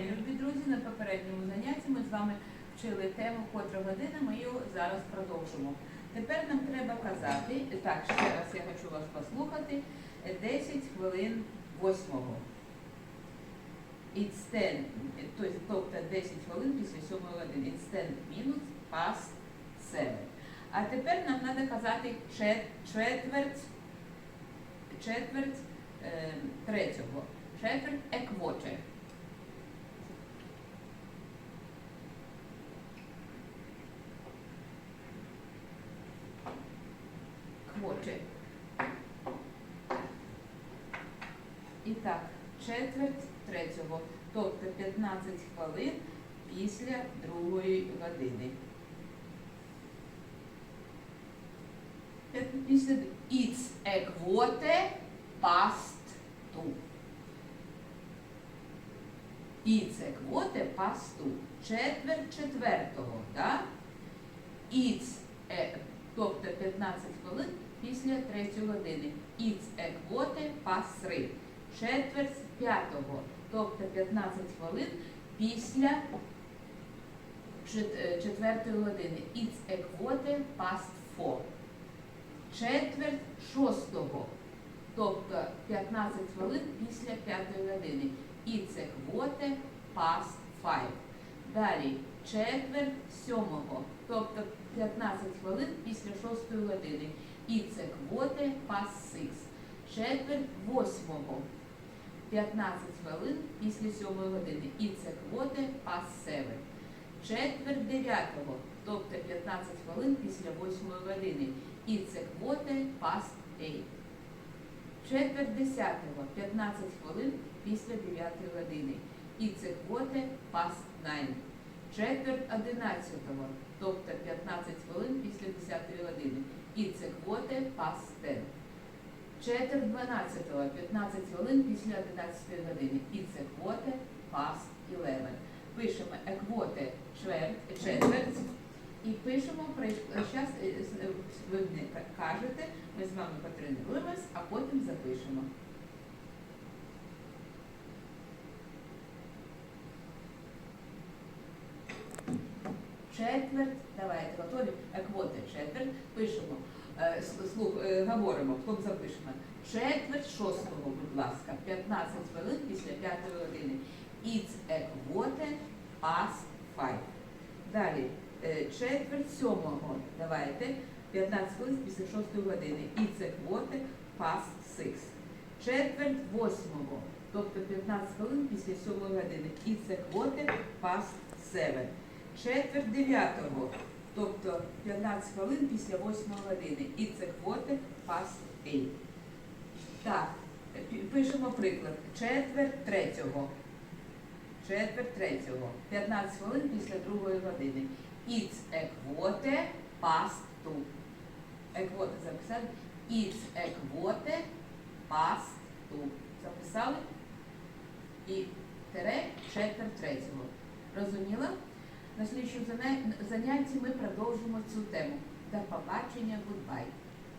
день, любі друзі. На попередньому занятті ми з вами вчили тему котра година. Ми її зараз продовжимо. Тепер нам треба казати, так, ще раз я хочу вас послухати. 10 хвилин восьмого. It's 10, тобто- тобто 10 хвилин після 7 години. It's 10 minutes past 7. А тепер нам треба казати четверть, четверть е, третього. Четверть еквоче. Квоче. І так, четверть третього, тобто 15 хвилин після другої години. Після It's a quarter past two. It's a quarter past two. Четверть четвертого, так? It's a, тобто 15 хвилин після третьої години. It's a quarter past three. Четверть п'ятого, тобто 15 хвилин після е, четвертої години. A quarter past four. Четверть шостого, тобто 15 хвилин після п'ятої години. A quarter past five. Далі четверть сьомого, тобто 15 хвилин після шостої години. It's a quarter past six. Четверть восьмого, 15 хвилин після сьомої години. It's a quarter past seven. Четверть дев'ятого, тобто 15 хвилин після восьмої години. It's a quarter past eight. Четверть десятого, 15 хвилин після 9 години. It's a quarter past nine. Четверть одинадцятого, тобто 15 хвилин після 10 години. A quarter past ten. Четверть дванадцятого, 15 хвилин після 11 години. It's a quarter past eleven. Пишемо a чверть, четверть і пишемо, зараз ви мені кажете, ми з вами потренуємось, а потім запишемо. Четверть, давайте готові. Еквоти четверть. Пишемо, е, слух, е, говоримо, потім запишемо. Четверть шостого, будь ласка, 15 хвилин після п'ятої години. It's a quarter past five. Далі, е, четверть сьомого, давайте, 15 хвилин після шостої години. It's a quarter past six. Четверть восьмого, тобто 15 хвилин після сьомої години. It's a quarter past seven. Четверть дев'ятого, тобто 15 хвилин після восьмої години. It's a quarter past eight. Так, пишемо приклад. Четверть третього. Четверть третього. 15 хвилин після другої години. Quarter past two. A quarter записали? A quarter past two. Записали? І тере четверть третього. Розуміла? На слідчому занятті ми продовжимо цю тему. До побачення, goodbye.